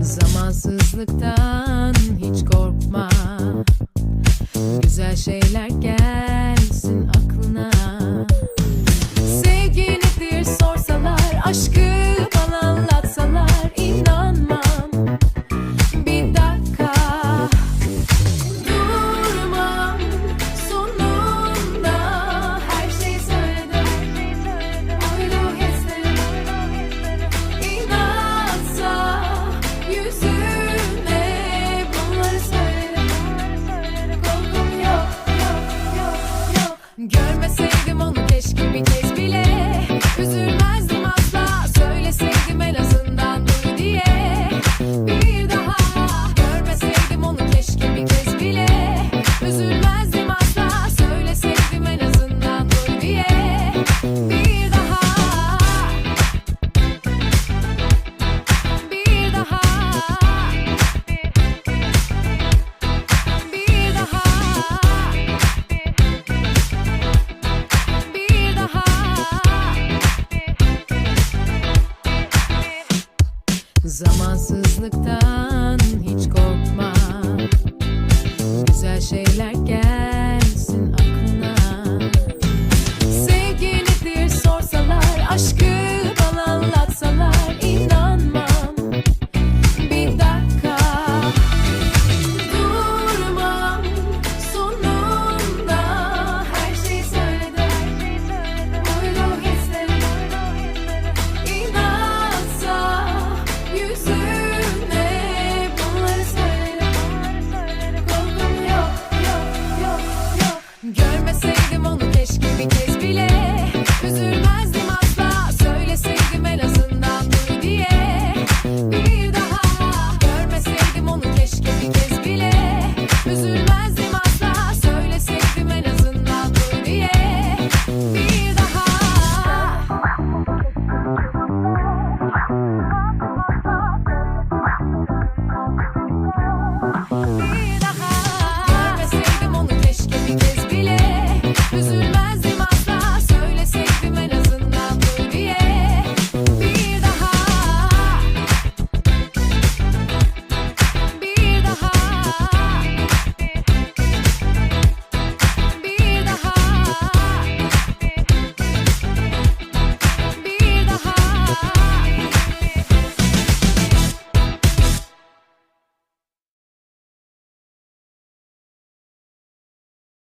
Zamansızlıktan hiç korkma. Güzel şeyler gel. Görmesen Zamansızlıktan hiç korkma. Güzel şeyler gel.